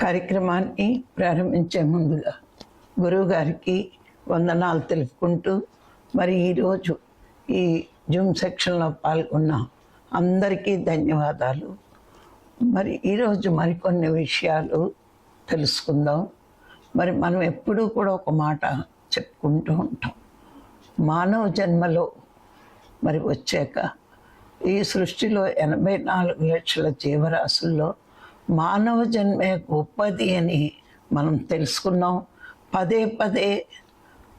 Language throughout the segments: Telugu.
కార్యక్రమాన్ని ప్రారంభించే ముందుగా గురువు గారికి వందనాలు తెలుపుకుంటూ మరి ఈరోజు ఈ జూమ్ సెక్షన్లో పాల్గొన్న అందరికీ ధన్యవాదాలు. మరి ఈరోజు మరికొన్ని విషయాలు తెలుసుకుందాం. మరి మనం ఎప్పుడూ కూడా ఒక మాట చెప్పుకుంటూ ఉంటాం. మానవ జన్మలో మరి వచ్చాక ఈ సృష్టిలో ఎనభై నాలుగు లక్షల జీవరాశుల్లో మానవ జన్మే గొప్పది అని మనం తెలుసుకున్నాం. పదే పదే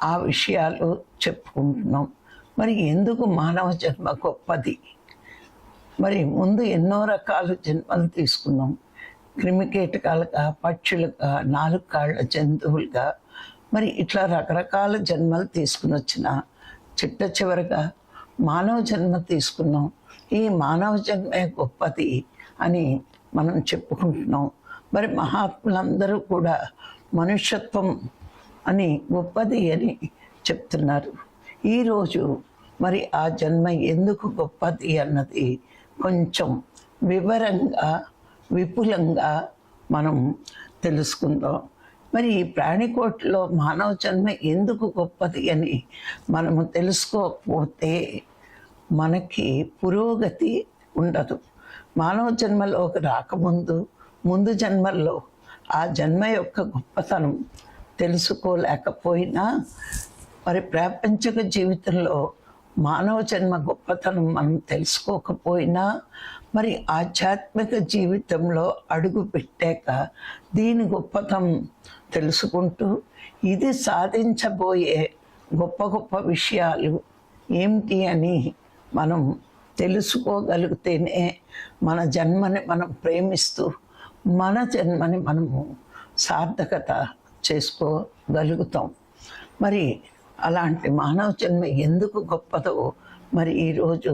ఆ విషయాలు చెప్పుకుంటున్నాం. మరి ఎందుకు మానవ జన్మ గొప్పది? మరి ముందు ఎన్నో రకాల జన్మలు తీసుకున్నాం. క్రిమికీటకాలుగా పక్షులుగా నాలుగు కాళ్ళ జంతువులుగా. మరి ఇట్లా రకరకాల జన్మలు తీసుకుని వచ్చిన చిట్ట చివరగా మానవ జన్మ తీసుకున్నాం. ఈ మానవ జన్మే గొప్పది అని మనం చెప్పుకుంటున్నాం. మరి మహాత్ములందరూ కూడా మనుష్యత్వం అని గొప్పది అని చెప్తున్నారు. ఈరోజు మరి ఆ జన్మ ఎందుకు గొప్పది అన్నది కొంచెం వివరంగా విపులంగా మనం తెలుసుకుందాం. మరి ఈ ప్రాణికోట్లో మానవ జన్మ ఎందుకు గొప్పది అని మనము తెలుసుకోకపోతే మనకి పురోగతి ఉండదు. మానవ జన్మలోకి రాకముందు ముందు జన్మల్లో ఆ జన్మ యొక్క గొప్పతనం తెలుసుకోలేకపోయినా మరి ప్రాపంచిక జీవితంలో మానవ జన్మ గొప్పతనం మనం తెలుసుకోకపోయినా మరి ఆధ్యాత్మిక జీవితంలో అడుగు పెట్టాక దీని గొప్పతనం తెలుసుకుంటూ ఇది సాధించబోయే గొప్ప గొప్ప విషయాలు ఏమిటి అని మనం తెలుసుకోగలిగితేనే మన జన్మని మనం ప్రేమిస్తూ మన జన్మని మనము సార్థకత చేసుకోగలుగుతాం. మరి అలాంటి మానవ జన్మ ఎందుకు గొప్పదో మరి ఈరోజు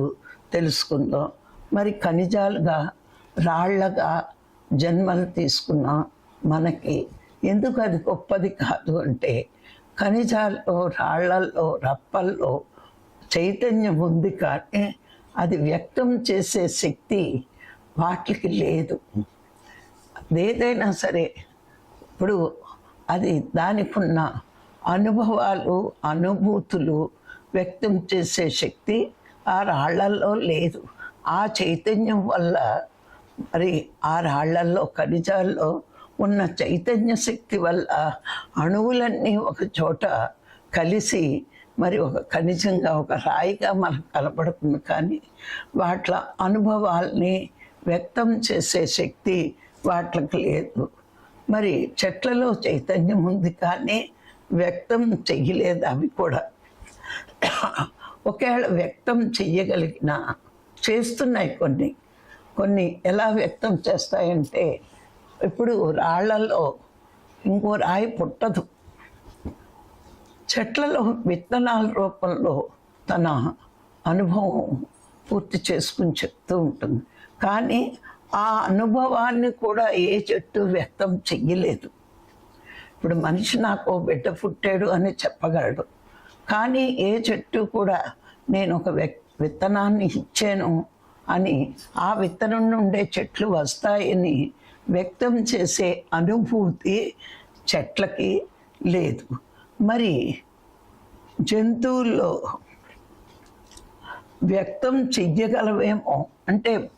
తెలుసుకుందాం. మరి ఖనిజాలుగా రాళ్ళగా జన్మలు తీసుకున్న మనకి ఎందుకు అది గొప్పది కాదు అంటే ఖనిజాల్లో రాళ్ళల్లో రప్పల్లో చైతన్యం ఉంది కానీ అది వ్యక్తం చేసే శక్తి వాటికి లేదు. ఏదైనా సరే ఇప్పుడు అది దానికి ఉన్న అనుభవాలు అనుభూతులు వ్యక్తం చేసే శక్తి ఆ రాళ్ళల్లో లేదు. ఆ చైతన్యం వల్ల మరి ఆ రాళ్ళల్లో ఖనిజాల్లో ఉన్న చైతన్య శక్తి వల్ల అణువులన్నీ ఒక చోట కలిసి మరి ఒక ఖనిజంగా ఒక రాయిగా మనకు కనపడుతుంది. కానీ వాట్ల అనుభవాల్ని వ్యక్తం చేసే శక్తి వాటికి లేదు. మరి చెట్లలో చైతన్యం ఉంది కానీ వ్యక్తం చెయ్యలేదు అవి కూడా. ఒకవేళ వ్యక్తం చెయ్యగలిగిన చేస్తున్నాయి కొన్ని. కొన్ని ఎలా వ్యక్తం చేస్తాయంటే ఇప్పుడు రాళ్ళలో ఇంకో రాయి పుట్టదు. చెట్లలో విత్తనాల రూపంలో తన అనుభవం పూర్తి చేసుకుని చెప్తూ ఉంటుంది. కానీ ఆ అనుభవాన్ని కూడా ఏ చెట్టు వ్యక్తం చెయ్యలేదు. ఇప్పుడు మనిషి నాకు బిడ్డ పుట్టాడు అని చెప్పగలడు. కానీ ఏ చెట్టు కూడా నేను ఒక విత్తనాన్ని ఇచ్చాను అని ఆ విత్తనం నుండే చెట్లు వస్తాయని వ్యక్తం చేసే అనుభూతి చెట్లకి లేదు. మరి జంతువుల్లో వ్యక్తం చెయ్యగలవేమో. అంటే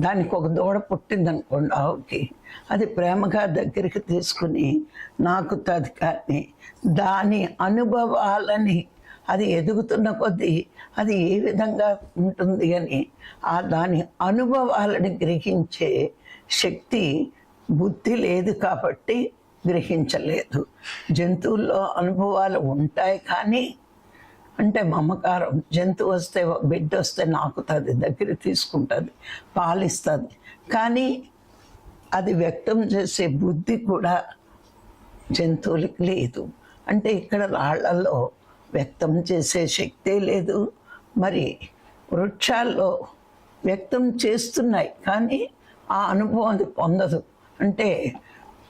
దానికి ఒక దూడ పుట్టిందనుకోండి ఆవుకి. అది ప్రేమగా దగ్గరికి తీసుకుని నాకు తది కానీ దాని అనుభవాలని అది ఎదుగుతున్న కొద్దీ అది ఏ విధంగా ఉంటుంది అని ఆ దాని అనుభవాలని గ్రహించే శక్తి బుద్ధి లేదు కాబట్టి గ్రహించలేదు. జంతువుల్లో అనుభవాలు ఉంటాయి కానీ అంటే మమకారం. జంతువు వస్తే బిడ్డ వస్తే నాకుతుంది దగ్గర తీసుకుంటుంది పాలిస్తుంది. కానీ అది వ్యక్తం చేసే బుద్ధి కూడా జంతువులకి లేదు. అంటే ఇక్కడ రాళ్ళలో వ్యక్తం చేసే శక్తే లేదు. మరి వృక్షాల్లో వ్యక్తం చేస్తున్నాయి కానీ ఆ అనుభవం అది పొందదు. అంటే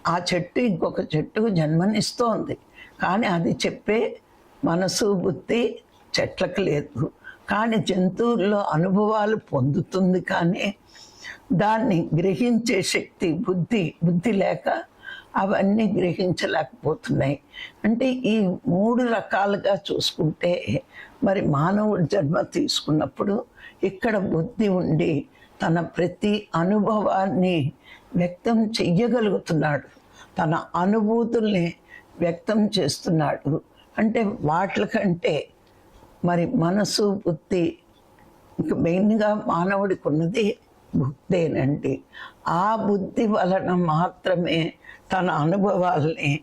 ఆ చెట్టు ఇంకొక చెట్టుకు జన్మనిస్తోంది కానీ అది చెప్పే మనసు బుద్ధి చెట్లకు లేదు. కానీ జంతువుల్లో అనుభవాలు పొందుతుంది కానీ దాన్ని గ్రహించే శక్తి బుద్ధి బుద్ధి లేక అవన్నీ గ్రహించలేకపోతున్నాయి. అంటే ఈ మూడు రకాలుగా చూసుకుంటే మరి మానవుడు జన్మ తీసుకున్నప్పుడు ఇక్కడ బుద్ధి ఉండి తన ప్రతి అనుభవాన్ని వ్యక్తం చెయ్యగలుగుతున్నాడు. తన అనుభూతుల్ని వ్యక్తం చేస్తున్నాడు. అంటే వాటికంటే మరి మనసు బుద్ధి ఇంక మెయిన్గా మానవుడికి ఉన్నది బుద్ధేనండి. ఆ బుద్ధి వలన మాత్రమే తన అనుభవాల్ని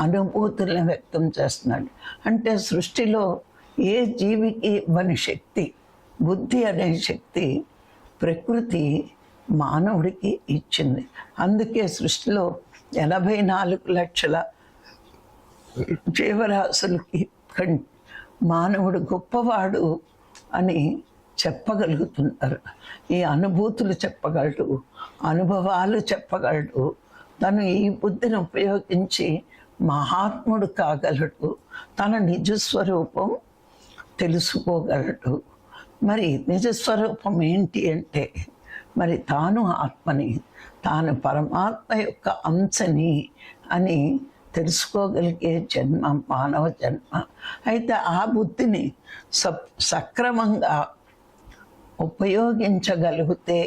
అనుభూతుల్ని వ్యక్తం చేస్తున్నాడు. అంటే సృష్టిలో ఏ జీవికి ఇవ్వని శక్తి బుద్ధి అనే శక్తి ప్రకృతి మానవుడికి ఇచ్చింది. అందుకే సృష్టిలో ఎనభై నాలుగు లక్షల జీవరాశులకి కన్ మానవుడు గొప్పవాడు అని చెప్పగలుగుతున్నారు. ఈ అనుభూతులు చెప్పగలడు అనుభవాలు చెప్పగలడు. తను ఈ బుద్ధిని ఉపయోగించి మహాత్ముడు కాగలడు. తన నిజస్వరూపం తెలుసుకోగలడు. మరి నిజస్వరూపం ఏంటి అంటే మరి తాను ఆత్మని తాను పరమాత్మ యొక్క అంశని అని తెలుసుకోగలిగే జన్మ మానవ జన్మ. అయితే ఆ బుద్ధిని సప్ సక్రమంగా ఉపయోగించగలిగితే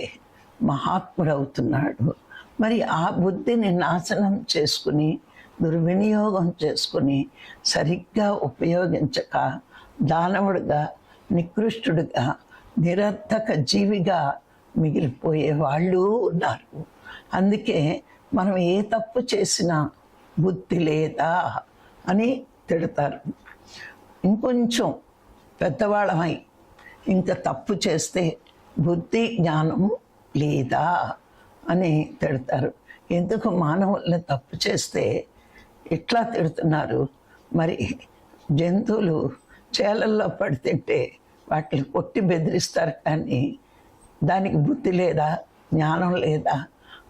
మహాత్ముడవుతున్నాడు. మరి ఆ బుద్ధిని నాశనం చేసుకుని దుర్వినియోగం చేసుకుని సరిగ్గా ఉపయోగించక దానవుడిగా నికృష్టుడిగా నిరర్థక జీవిగా మిగిలిపోయే వాళ్ళు ఉన్నారు. అందుకే మనం ఏ తప్పు చేసినా బుద్ధి లేదా అని తిడతారు. ఇంకొంచెం పెద్దవాళ్ళమై ఇంకా తప్పు చేస్తే బుద్ధి జ్ఞానం లేదా అని తిడతారు. ఎందుకు మానవుల్ని తప్పు చేస్తే ఇట్లా తిడుతున్నారు? మరి జంతువులు చేలల్లో పడి తింటే వాటిని కొట్టి బెదిరిస్తారు కానీ దానికి బుద్ధి లేదా? జ్ఞానం లేదా?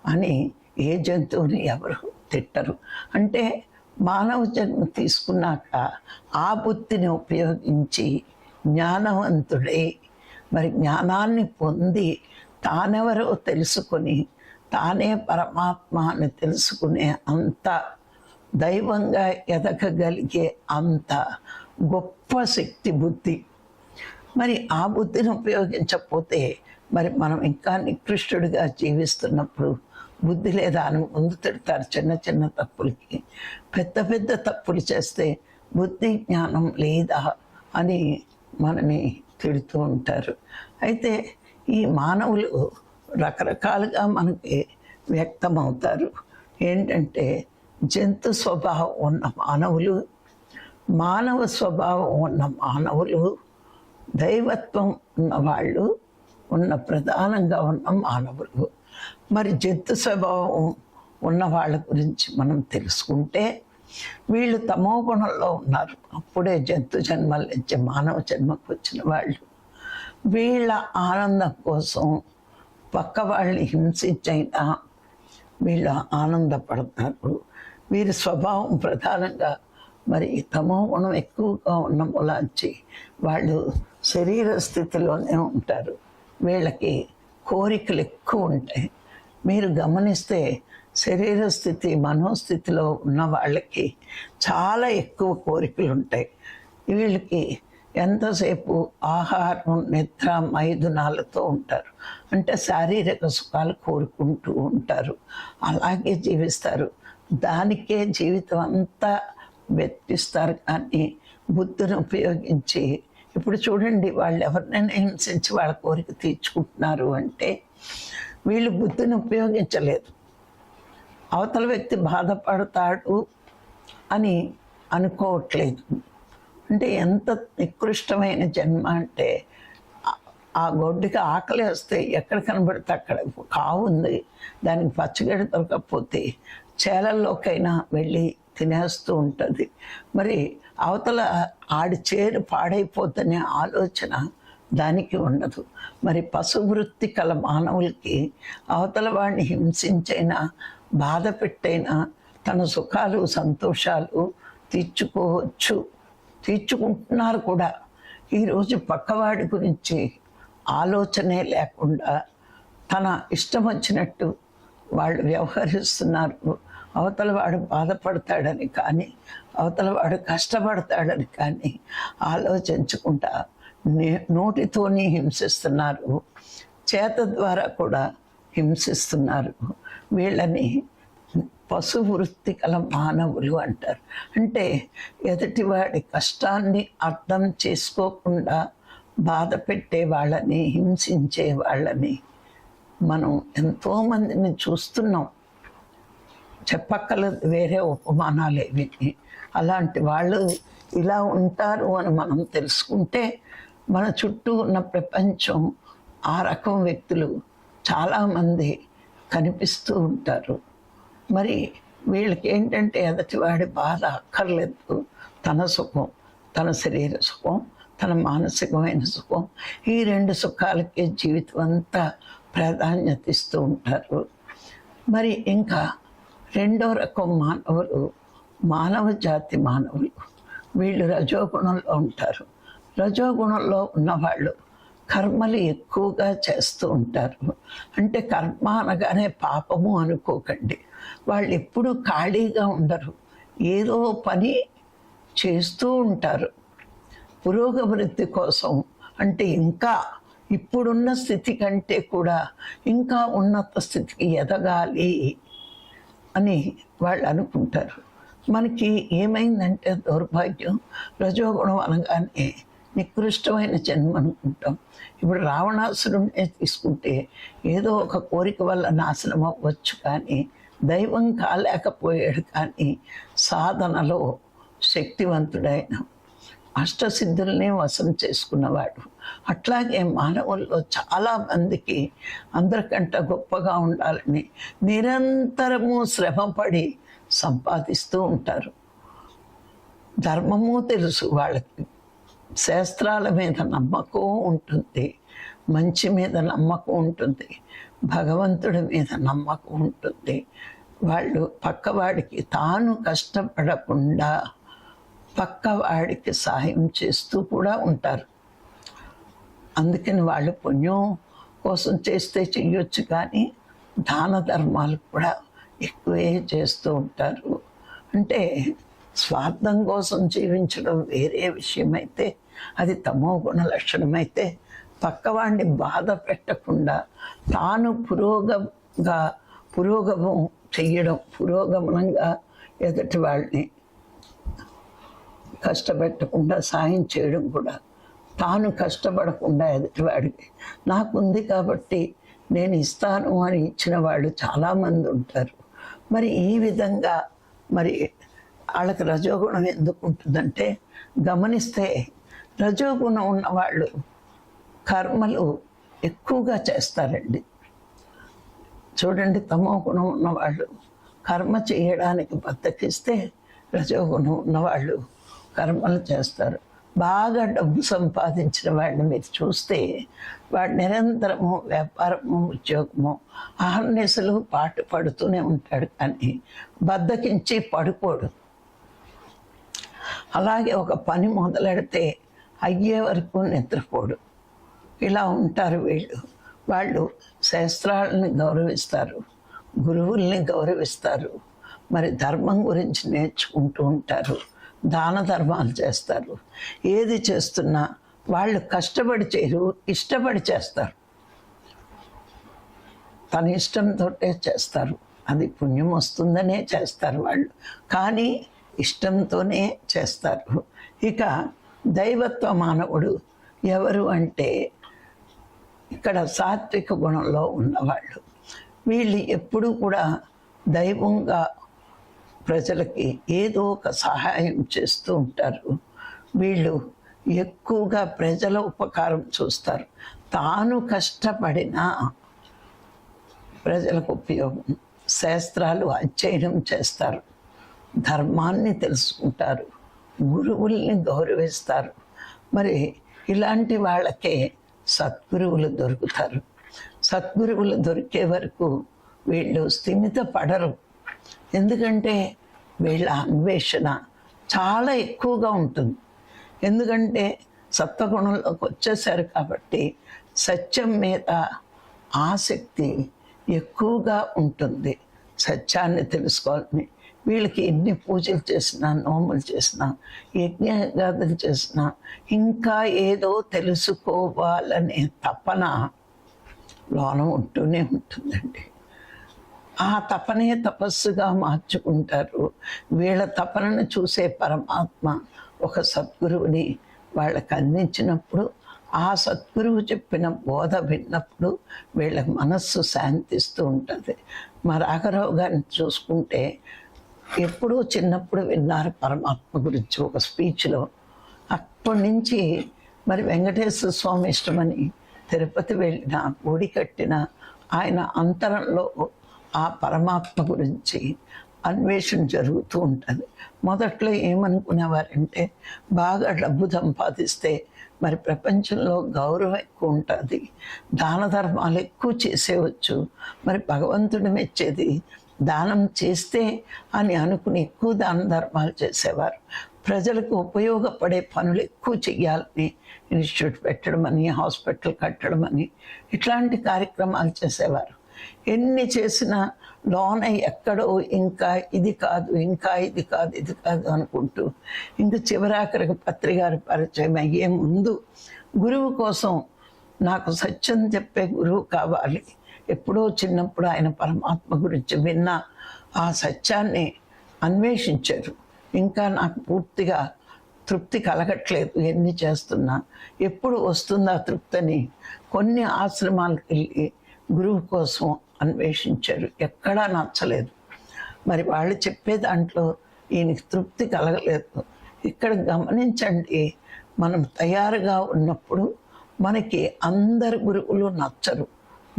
అని ఏ జంతువుని ఎవరు తిట్టరు. అంటే మానవ జన్మ తీసుకున్నాక ఆ బుద్ధిని ఉపయోగించి జ్ఞానవంతుడై మరి జ్ఞానాన్ని పొంది తానెవరో తెలుసుకొని తానే పరమాత్మ అని తెలుసుకునే అంత దైవంగా ఎదగగలిగే అంత గొప్ప శక్తి బుద్ధి. మరి ఆ బుద్ధిని ఉపయోగించకపోతే మరి మనం ఇంకా నికృష్టుడిగా జీవిస్తున్నప్పుడు బుద్ధి లేదా అని ముందు తిడతారు చిన్న చిన్న తప్పులకి. పెద్ద పెద్ద తప్పులు చేస్తే బుద్ధి జ్ఞానం లేదా అని మనని తిడుతూ ఉంటారు. అయితే ఈ మానవులు రకరకాలుగా మనకి వ్యక్తమవుతారు. ఏంటంటే జంతు స్వభావం ఉన్న మానవులు మానవ స్వభావం ఉన్న మానవులు దైవత్వం ఉన్న వాళ్ళు ఉన్న ప్రధానంగా ఉన్న మానవులు. మరి జంతు స్వభావం ఉన్న వాళ్ళ గురించి మనం తెలుసుకుంటే వీళ్ళు తమో గుణంలో ఉన్నారు. అప్పుడే జంతు జన్మల నుంచి మానవ జన్మకు వచ్చిన వాళ్ళు. వీళ్ళ ఆనందం కోసం పక్క వాళ్ళని హింసించైనా వీళ్ళు ఆనందపడతారు. వీరి స్వభావం ప్రధానంగా మరి తమో గుణం ఎక్కువగా ఉన్న మూలాంచి వాళ్ళు శరీర స్థితిలోనే ఉంటారు. వీళ్ళకి కోరికలు ఎక్కువ ఉంటాయి. మీరు గమనిస్తే శరీర స్థితి మనోస్థితిలో ఉన్న వాళ్ళకి చాలా ఎక్కువ కోరికలు ఉంటాయి. వీళ్ళకి ఎంతసేపు ఆహారం నిద్ర మైదునాలతో ఉంటారు. అంటే శారీరక సుఖాలు కోరుకుంటూ ఉంటారు. అలాగే జీవిస్తారు. దానికే జీవితం అంతా వ్యక్తిస్తారు కానీ బుద్ధిని ఉపయోగించి ఇప్పుడు చూడండి వాళ్ళు ఎవరినైనా హింసించి వాళ్ళ కోరిక తీర్చుకుంటున్నారు అంటే వీళ్ళు బుద్ధిని ఉపయోగించలేదు అవతల వ్యక్తి బాధపడతాడు అని అనుకోవట్లేదు. అంటే ఎంత నికృష్టమైన జన్మ అంటే ఆ- గొడ్డుకి ఆకలి వస్తే ఎక్కడ కనబడితే అక్కడ కావు ఉంది. దానికి పచ్చగడ్డ దొరకకపోతే చేలల్లోకైనా వెళ్ళి తినేస్తూ ఉంటుంది. మరి అవతల ఆడి చేరు పాడైపోద్దనే ఆలోచన దానికి ఉండదు. మరి పశువృత్తి కల మానవులకి అవతల వాడిని హింసించైనా బాధ పెట్టైనా తన సుఖాలు సంతోషాలు తీర్చుకోవచ్చు. తీర్చుకుంటున్నారు కూడా. ఈరోజు పక్కవాడి గురించి ఆలోచనే లేకుండా తన ఇష్టం వచ్చినట్టు వాళ్ళు వ్యవహరిస్తున్నారు. అవతల వాడు బాధపడతాడని కానీ అవతల వాడు కష్టపడతాడని కానీ ఆలోచించకుండా నే- నోటితోని హింసిస్తున్నారు. చేత ద్వారా కూడా హింసిస్తున్నారు. వీళ్ళని పశు వృత్తి కల మానవులు అంటారు. అంటే ఎదుటివాడి కష్టాన్ని అర్థం చేసుకోకుండా బాధ పెట్టే వాళ్ళని హింసించే వాళ్ళని మనం ఎంతోమందిని చూస్తున్నాం. చెప్పక్కర్లేదు వేరే ఉపమానాలు ఏవి. అలాంటి వాళ్ళు ఇలా ఉంటారు అని మనం తెలుసుకుంటే మన చుట్టూ ఉన్న ప్రపంచం ఆ రకం వ్యక్తులు చాలామంది కనిపిస్తూ ఉంటారు. మరి వీళ్ళకి ఏంటంటే ఎదటివాడి బాధ అక్కర్లేదు. తన సుఖం తన శరీర సుఖం తన మానసికమైన సుఖం ఈ రెండు సుఖాలకే జీవితం అంతా ప్రాధాన్యత ఇస్తూ ఉంటారు. మరి ఇంకా రెండో రకం మానవులు మానవ జాతి మానవులు. వీళ్ళు రజోగుణంలో ఉంటారు. రజోగుణంలో ఉన్నవాళ్ళు కర్మలు ఎక్కువగా చేస్తూ ఉంటారు. అంటే కర్మ అనగానే పాపము అనుకోకండి. వాళ్ళు ఎప్పుడూ ఖాళీగా ఉండరు. ఏదో పని చేస్తూ ఉంటారు. పురోగభివృద్ధి కోసం అంటే ఇంకా ఇప్పుడున్న స్థితి కంటే కూడా ఇంకా ఉన్నత స్థితికి ఎదగాలి. అని వాళ్ళు అనుకుంటారు. మనకి ఏమైందంటే దౌర్భాగ్యం రజోగుణం అనగానే నికృష్టమైన జన్మ అనుకుంటాం. ఇప్పుడు రావణాసురుణ్ణే తీసుకుంటే ఏదో ఒక కోరిక వల్ల నాశనం అవ్వచ్చు కానీ దైవం కాలేకపోయాడు కానీ సాధనలో శక్తివంతుడైన అష్టసిద్ధుల్ని వశం చేసుకున్నవాడు. అట్లాగే మానవుల్లో చాలా మందికి అందరికంటే గొప్పగా ఉండాలని నిరంతరము శ్రమపడి సంపాదిస్తూ ఉంటారు. ధర్మము తెలుసు వాళ్ళకి. శాస్త్రాల మీద నమ్మకం ఉంటుంది. మంచి మీద నమ్మకం ఉంటుంది. భగవంతుడి మీద నమ్మకం ఉంటుంది. వాళ్ళు పక్కవాడికి తాను కష్టపడకుండా పక్కవాడికి సహాయం చేస్తూ కూడా ఉంటారు. అందుకని వాళ్ళు పుణ్యం కోసం చేస్తే చెయ్యొచ్చు కానీ దాన ధర్మాలు కూడా ఎక్కువే చేస్తూ ఉంటారు. అంటే స్వార్థం కోసం జీవించడం వేరే విషయం అయితే అది తమో గుణ లక్షణమైతే పక్కవాడిని బాధ పెట్టకుండా తాను పురోగంగా పురోగమం చెయ్యడం పురోగమనంగా ఎదుటి వాళ్ళని కష్టపెట్టకుండా సాయం చేయడం కూడా. తాను కష్టపడకుండా ఎదుటివాడికి. నాకుంది కాబట్టి నేను ఇస్తాను అని ఇచ్చిన వాళ్ళు చాలామంది ఉంటారు. మరి ఈ విధంగా మరి వాళ్ళకి రజోగుణం ఎందుకు ఉంటుందంటే గమనిస్తే రజోగుణం ఉన్నవాళ్ళు కర్మలు ఎక్కువగా చేస్తారండి. చూడండి తమో గుణం ఉన్నవాళ్ళు కర్మ చేయడానికి బద్దకిస్తే రజోగుణం ఉన్నవాళ్ళు కర్మలు చేస్తారు. బాగా డబ్బు సంపాదించిన వాడిని మీరు చూస్తే వాడు నిరంతరము వ్యాపారము ఉద్యోగము ఆహర్నిశలు పాటు పడుతూనే ఉంటాడు కానీ బద్దకించి పడుకోడు. అలాగే ఒక పని మొదలెడితే అయ్యే వరకు నిద్రపోడు. ఇలా ఉంటారు వీళ్ళు. వాళ్ళు శాస్త్రాలను గౌరవిస్తారు గురువుల్ని గౌరవిస్తారు మరి ధర్మం గురించి నేర్చుకుంటూ ఉంటారు. దాన ధర్మాలు చేస్తారు. ఏది చేస్తున్నా వాళ్ళు కష్టపడి చేయరు ఇష్టపడి చేస్తారు. తన ఇష్టంతో చేస్తారు. అది పుణ్యం వస్తుందనే చేస్తారు వాళ్ళు. కానీ ఇష్టంతోనే చేస్తారు. ఇక దైవత్వ మానవుడు ఎవరు అంటే ఇక్కడ సాత్విక గుణంలో ఉన్నవాళ్ళు. వీళ్ళు ఎప్పుడూ కూడా దైవంగా ప్రజలకి ఏదో ఒక సహాయం చేస్తూ ఉంటారు. వీళ్ళు ఎక్కువగా ప్రజల ఉపకారం చూస్తారు. తాను కష్టపడినా ప్రజలకు ఉపయోగం శాస్త్రాలు అధ్యయనం చేస్తారు. ధర్మాన్ని తెలుసుకుంటారు. గురువుల్ని గౌరవిస్తారు. మరి ఇలాంటి వాళ్ళకే సద్గురువులు దొరుకుతారు. సద్గురువులు దొరికే వరకు వీళ్ళు స్థిమిత పడరు ఎందుకంటే వీళ్ళ అన్వేషణ చాలా ఎక్కువగా ఉంటుంది. ఎందుకంటే సత్వగుణంలోకి వచ్చేసారు కాబట్టి సత్యం మీద ఆసక్తి ఎక్కువగా ఉంటుంది. సత్యాన్ని తెలుసుకోవాలని వీళ్ళకి ఎన్ని పూజలు చేసినా నోములు చేసినా యజ్ఞగాథలు చేసినా ఇంకా ఏదో తెలుసుకోవాలనే తపన లోన ఉంటూనే ఉంటుందండి. ఆ తపనే తపస్సుగా మార్చుకుంటారు. వీళ్ళ తపనను చూసే పరమాత్మ ఒక సద్గురువుని వాళ్ళకి అందించినప్పుడు ఆ సద్గురువు చెప్పిన బోధ విన్నప్పుడు వీళ్ళ మనస్సు శాంతిస్తూ ఉంటుంది. మా రాఘరావు గారిని చూసుకుంటే ఎప్పుడూ చిన్నప్పుడు విన్నారు పరమాత్మ గురించి ఒక స్పీచ్లో. అప్పటి నుంచి మరి వెంకటేశ్వర స్వామి ఇష్టమని తిరుపతి వెళ్ళిన గుడి కట్టిన ఆయన అంతరంలో ఆ పరమాత్మ గురించి అన్వేషణ జరుగుతూ ఉంటుంది. మొదట్లో ఏమనుకునేవారంటే బాగా డబ్బు సంపాదిస్తే మరి ప్రపంచంలో గౌరవం ఎక్కువ ఉంటుంది దాన ధర్మాలు ఎక్కువ చేసేవచ్చు మరి భగవంతుడు మెచ్చేది దానం చేస్తే అని అనుకుని ఎక్కువ దాన ధర్మాలు చేసేవారు. ప్రజలకు ఉపయోగపడే పనులు ఎక్కువ చెయ్యాలని ఇన్స్టిట్యూట్ పెట్టడం అని హాస్పిటల్ కట్టడం అని ఇట్లాంటి కార్యక్రమాలు చేసేవారు. ఎన్ని చేసినా లోన ఎక్కడో ఇంకా ఇది కాదు ఇంకా ఇది కాదు ఇది కాదు అనుకుంటూ ఇంకా చివరాఖరికి పత్రికారి పరిచయం అయ్యే ముందు గురువు కోసం నాకు సత్యం చెప్పే గురువు కావాలి. ఎప్పుడో చిన్నప్పుడు ఆయన పరమాత్మ గురించి విన్న ఆ సత్యాన్ని అన్వేషించారు. ఇంకా నాకు పూర్తిగా తృప్తి కలగట్లేదు ఎన్ని చేస్తున్నా. ఎప్పుడు వస్తుందా తృప్తిని కొన్ని ఆశ్రమాలకు వెళ్ళి గురువు కోసం అన్వేషించారు. ఎక్కడా నచ్చలేదు. మరి వాళ్ళు చెప్పే దాంట్లో ఈయనకి తృప్తి కలగలేదు. ఇక్కడ గమనించండి మనం తయారుగా ఉన్నప్పుడు మనకి అందరు గురువులు నచ్చరు.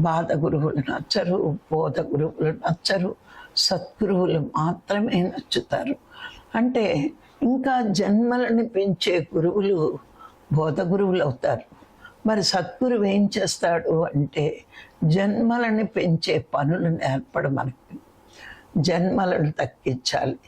బాధ గురువులు నచ్చరు బోధ గురువులు నచ్చరు సద్గురువులు మాత్రమే నచ్చుతారు. అంటే ఇంకా జన్మలని పెంచే గురువులు బోధ గురువులు అవుతారు. మరి సద్గురువు ఏం చేస్తాడు అంటే జన్మలని పెంచే పనులు నేర్పడం మనకి. జన్మలను తగ్గించాలి.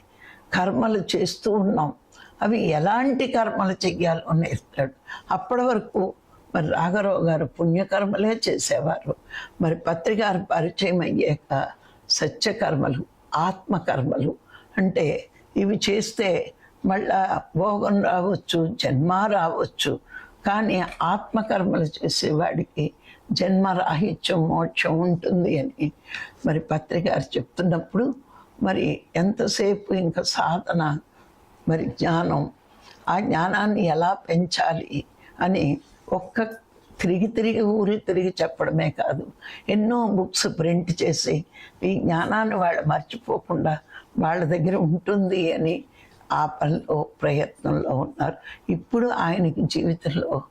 కర్మలు చేస్తూ ఉన్నాం. అవి ఎలాంటి కర్మలు చెయ్యాలో నేర్పాడు అప్పటి వరకు మరి రాఘరావు గారు పుణ్యకర్మలే చేసేవారు. మరి పత్రికారు పరిచయం అయ్యాక సత్యకర్మలు ఆత్మకర్మలు అంటే ఇవి చేస్తే మళ్ళా భోగం రావచ్చు జన్మ రావచ్చు కానీ ఆత్మకర్మలు చేసేవాడికి జన్మరాహిత్యం మోక్షం ఉంటుంది అని మరి పత్రికారు చెప్తున్నప్పుడు మరి ఎంతసేపు ఇంకా సాధన మరి జ్ఞానం ఆ జ్ఞానాన్ని ఎలా పెంచాలి అని ఒక్క తిరిగి తిరిగి ఊరి తిరిగి చెప్పడమే కాదు ఎన్నో బుక్స్ ప్రింట్ చేసి ఈ జ్ఞానాన్ని వాళ్ళు మర్చిపోకుండా వాళ్ళ దగ్గర ఉంటుంది అని ఆ పనిలో ప్రయత్నంలో ఉన్నారు. ఇప్పుడు ఆయనకి జీవితంలో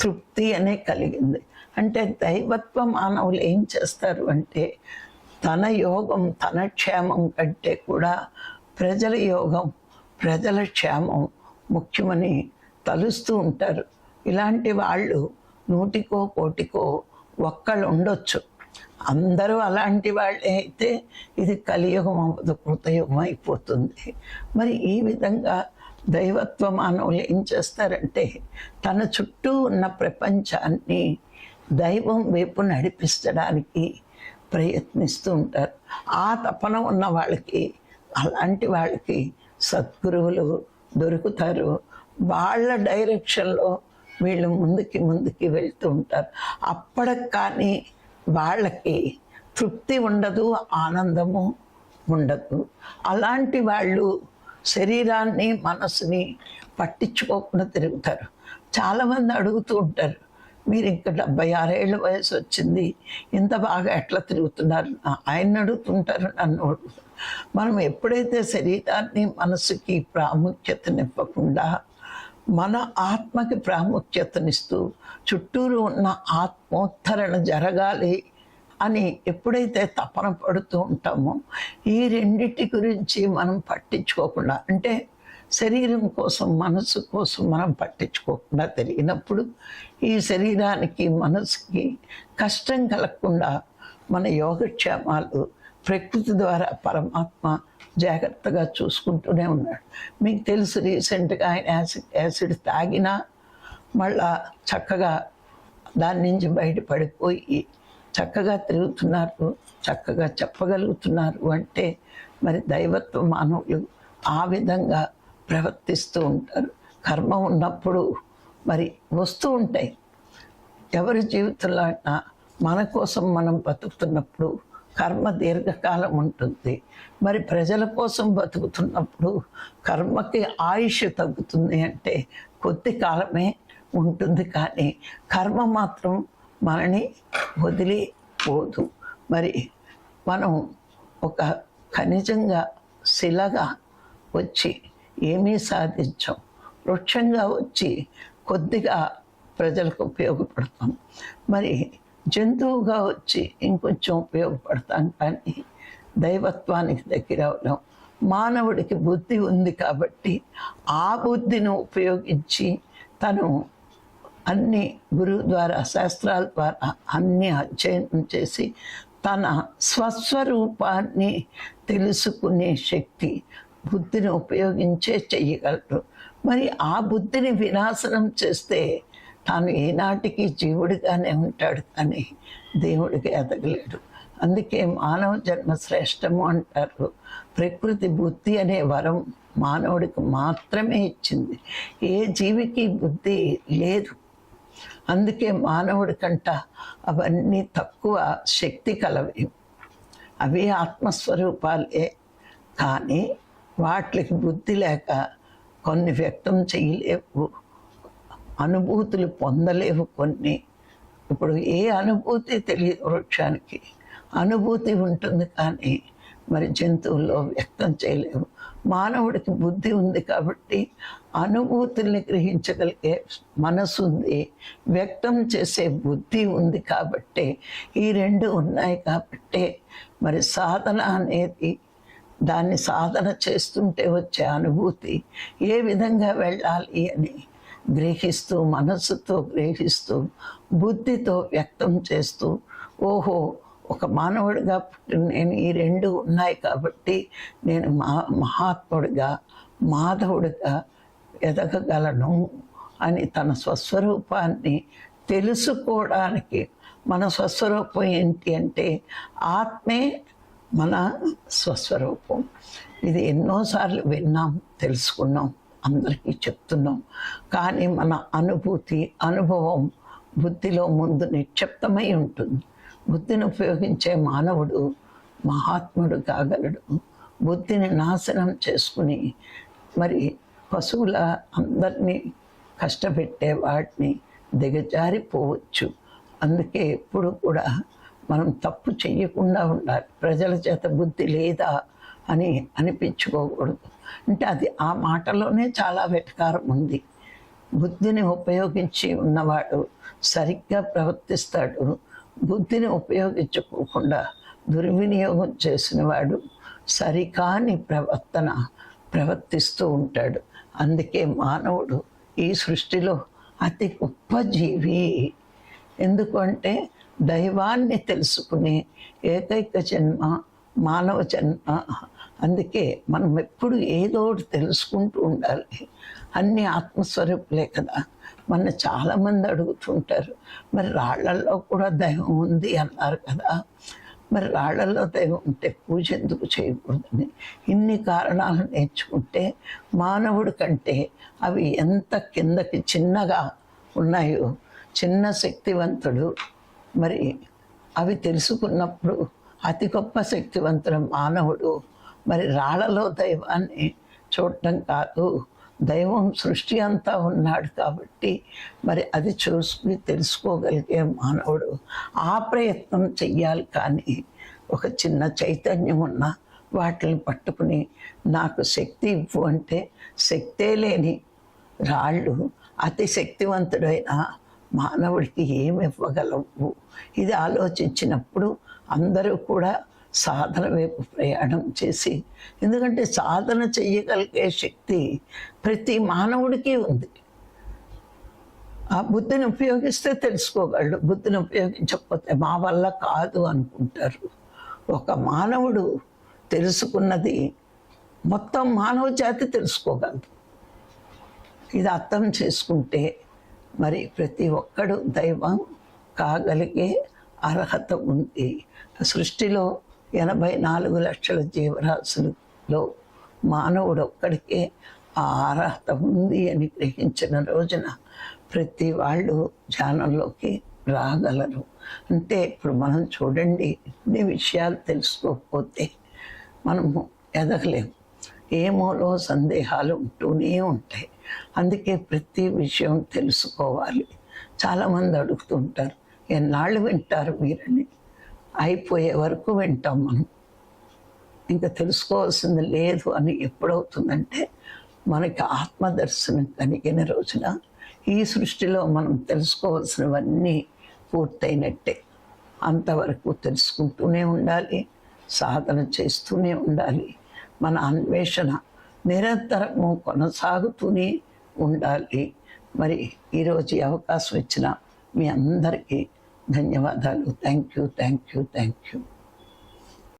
తృప్తి అనే కలిగింది. అంటే దైవత్వ మానవులు ఏం చేస్తారు అంటే తన యోగం తన క్షేమం కంటే కూడా ప్రజల యోగం ప్రజల క్షేమం ముఖ్యమని తలుస్తూ ఉంటారు. ఇలాంటి వాళ్ళు నూటికో కోటికో ఒక్కళ్ళు ఉండొచ్చు. అందరూ అలాంటి వాళ్ళే అయితే ఇది కలియుగం అవ్వదు కృతయుగం అయిపోతుంది. మరి ఈ విధంగా దైవత్వ మానవులు ఏం చేస్తారంటే తన చుట్టూ ఉన్న ప్రపంచాన్ని దైవం వైపు నడిపించడానికి ప్రయత్నిస్తూ ఉంటారు. ఆ తపన ఉన్న వాళ్ళకి అలాంటి వాళ్ళకి సద్గురువులు దొరుకుతారు. వాళ్ళ డైరెక్షన్లో వీళ్ళు ముందుకి ముందుకి వెళ్తూ ఉంటారు. అప్పటికి కానీ వాళ్ళకి తృప్తి ఉండదు ఆనందము ఉండదు. అలాంటి వాళ్ళు శరీరాన్ని మనసుని పట్టించుకోకుండా తిరుగుతారు. చాలామంది అడుగుతూ ఉంటారు మీరు ఇంకా డెబ్బై ఆరేళ్ళ వయసు వచ్చింది ఇంత బాగా ఎట్లా తిరుగుతున్నారు? ఆయన అడుగుతుంటారు నన్ను. మనం ఎప్పుడైతే శరీరాన్ని మనసుకి ప్రాముఖ్యతనివ్వకుండా మన ఆత్మకి ప్రాముఖ్యతనిస్తూ చుట్టూరు ఉన్న ఆత్మోత్తరణ జరగాలి అని ఎప్పుడైతే తపన పడుతూ ఉంటామో ఈ రెండింటి గురించి మనం పట్టించుకోకుండా అంటే శరీరం కోసం మనసు కోసం మనం పట్టించుకోకుండా తిరిగినప్పుడు ఈ శరీరానికి మనసుకి కష్టం కలగకుండా మన యోగక్షేమాలు ప్రకృతి ద్వారా పరమాత్మ జాగ్రత్తగా చూసుకుంటూనే ఉన్నాడు. మీకు తెలుసు రీసెంట్గా ఆయన యాసిడ్ యాసిడ్ తాగినా మళ్ళా చక్కగా దాని నుంచి బయటపడిపోయి చక్కగా తిరుగుతున్నారు చక్కగా చెప్పగలుగుతున్నారు అంటే మరి దైవత్వ మానవులు ఆ విధంగా ప్రవర్తిస్తూ ఉంటారు. కర్మ ఉన్నప్పుడు మరి వస్తూ ఉంటాయి. ఎవరి జీవితంలో అయినా మన కోసం మనం బతుకుతున్నప్పుడు కర్మ దీర్ఘకాలం ఉంటుంది. మరి ప్రజల కోసం బతుకుతున్నప్పుడు కర్మకి ఆయుష్ తగ్గుతుంది అంటే కొద్ది కాలమే ఉంటుంది కానీ కర్మ మాత్రం మనని వదిలిపోదు మరి మనం ఒక ఖనిజంగా శిలగా వచ్చి ఏమీ సాధించాం. వృక్షంగా వచ్చి కొద్దిగా ప్రజలకు ఉపయోగపడతాం. మరి జంతువుగా వచ్చి ఇంకొంచెం ఉపయోగపడతాం కానీ దైవత్వానికి దగ్గర అవడం మానవుడికి బుద్ధి ఉంది కాబట్టి ఆ బుద్ధిని ఉపయోగించి తను అన్ని గురువు ద్వారా శాస్త్రాల ద్వారా అన్ని అధ్యయనం చేసి తన స్వస్వరూపాన్ని తెలుసుకునే శక్తి బుద్ధిని ఉపయోగించే చెయ్యగలరు మరి ఆ బుద్ధిని వినాశనం చేస్తే తాను ఏనాటికి జీవుడిగానే ఉంటాడు కానీ దేవుడికి ఎదగలేడు. అందుకే మానవ జన్మ శ్రేష్టము అంటారు. ప్రకృతి బుద్ధి అనే వరం మానవుడికి మాత్రమే ఇచ్చింది. ఏ జీవికి బుద్ధి లేదు. అందుకే మానవుడి కంట అవన్నీ తక్కువ శక్తి కలవి. అవి ఆత్మస్వరూపాలే. కానీ వాటికి బుద్ధి లేక కొన్ని వ్యక్తం చేయలేవు. అనుభూతులు పొందలేవు కొన్ని. ఇప్పుడు ఏ అనుభూతి తెలియదు వృక్షానికి. అనుభూతి ఉంటుంది కానీ మరి జంతువుల్లో వ్యక్తం చేయలేము మానవుడికి బుద్ధి ఉంది కాబట్టి అనుభూతుల్ని గ్రహించగలిగే మనసు ఉంది. వ్యక్తం చేసే బుద్ధి ఉంది కాబట్టి ఈ రెండు ఉన్నాయి కాబట్టి మరి సాధన అనేది దాన్ని సాధన చేస్తుంటే వచ్చే అనుభూతి ఏ విధంగా వెళ్ళాలి అని గ్రహిస్తూ మనస్సుతో గ్రహిస్తూ బుద్ధితో వ్యక్తం చేస్తూ ఓహో ఒక మానవుడిగా పుట్టిన నేను ఈ రెండు ఉన్నాయి కాబట్టి నేను మా మహాత్ముడిగా మాధవుడిగా ఎదగగలను అని తన స్వస్వరూపాన్ని తెలుసుకోవడానికి మన స్వస్వరూపం ఏంటి అంటే ఆత్మే మన స్వస్వరూపం. ఇది ఎన్నోసార్లు విన్నాం తెలుసుకున్నాం. అందరికీ చెప్తున్నాం. కానీ మన అనుభూతి అనుభవం బుద్ధిలో ముందు నిక్షిప్తమై ఉంటుంది. బుద్ధిని ఉపయోగించే మానవుడు మహాత్ముడు కాగలడు. బుద్ధిని నాశనం చేసుకుని మరి పశువుల అందరినీ కష్టపెట్టే వాటిని దిగజారిపోవచ్చు. అందుకే ఎప్పుడు కూడా మనం తప్పు చెయ్యకుండా ఉండాలి. ప్రజల చేత బుద్ధి లేదా అని అనిపించుకోకూడదు. అంటే అది ఆ మాటలోనే చాలా వెటకారం ఉంది. బుద్ధిని ఉపయోగించి ఉన్నవాడు సరిగ్గా ప్రవర్తిస్తాడు. బుద్ధిని ఉపయోగించుకోకుండా దుర్వినియోగం చేసిన వాడు సరికాని ప్రవర్తన ప్రవర్తిస్తూ ఉంటాడు. అందుకే మానవుడు ఈ సృష్టిలో అతి గొప్ప జీవి. ఎందుకంటే దైవాన్ని తెలుసుకునే ఏకైక జన్మ మానవ జన్మ అందుకే మనం ఎప్పుడు ఏదో ఒకటి తెలుసుకుంటూ ఉండాలి. అన్ని ఆత్మస్వరూపులే కదా. మన చాలామంది అడుగుతుంటారు మరి రాళ్ళల్లో కూడా దైవం ఉంది అన్నారు కదా. మరి రాళ్ళలో దైవం ఉంటే పూజ ఎందుకు చేయకూడదని? ఇన్ని కారణాలు నేర్చుకుంటే మానవుడి కంటే అవి ఎంత కిందకి చిన్నగా ఉన్నాయో చిన్న శక్తివంతుడు మరి అవి తెలుసుకున్నప్పుడు అతి గొప్ప శక్తివంతుడు మానవుడు మరి రాళ్ళలో దైవాన్ని చూడటం కాదు. దైవం సృష్టి అంతా ఉన్నాడు కాబట్టి మరి అది చూసుకుని తెలుసుకోగలిగే మానవుడు. ఆ ప్రయత్నం చెయ్యాలి కానీ ఒక చిన్న చైతన్యం ఉన్న వాటిని పట్టుకుని నాకు శక్తి ఇవ్వు అంటే శక్తే లేని రాళ్ళు అతి శక్తివంతుడైన మానవుడికి ఏమి ఇవ్వగలవు? ఇది ఆలోచించినప్పుడు అందరూ కూడా సాధన వైపు ప్రయాణం చేసి ఎందుకంటే సాధన చెయ్యగలిగే శక్తి ప్రతి మానవుడికి ఉంది. ఆ బుద్ధిని ఉపయోగిస్తే తెలుసుకోగలడు. బుద్ధిని ఉపయోగించకపోతే మా వల్ల కాదు అనుకుంటారు. ఒక మానవుడు తెలుసుకున్నది మొత్తం మానవ జాతి తెలుసుకోగలదు. ఇది అర్థం చేసుకుంటే మరి ప్రతి ఒక్కడు దైవం కాగలిగే అర్హత ఉంది. సృష్టిలో ఎనభై నాలుగు లక్షల జీవరాశులలో మానవుడు ఒక్కడికే ఆ అర్హత ఉంది అని గ్రహించిన రోజున ప్రతి వాళ్ళు ధ్యానంలోకి రాగలరు. అంటే ఇప్పుడు మనం చూడండి ఇన్ని విషయాలు తెలుసుకోకపోతే మనము ఎదగలేము. ఏమోలో సందేహాలు ఉంటూనే ఉంటాయి. అందుకే ప్రతి విషయం తెలుసుకోవాలి. చాలామంది అడుగుతుంటారు ఎన్నాళ్ళు వింటారు మీరని? అయిపోయే వరకు వింటాం మనం. ఇంకా తెలుసుకోవాల్సింది లేదు అని ఎప్పుడవుతుందంటే మనకి ఆత్మదర్శనం కలిగిన రోజున ఈ సృష్టిలో మనం తెలుసుకోవాల్సినవన్నీ పూర్తయినట్టే. అంతవరకు తెలుసుకుంటూనే ఉండాలి సాధన చేస్తూనే ఉండాలి మన అన్వేషణ నిరంతరము కొనసాగుతూనే ఉండాలి. మరి ఈరోజు అవకాశం ఇచ్చిన మీ అందరికీ ధన్యవాదాలు. Thank you thank you thank you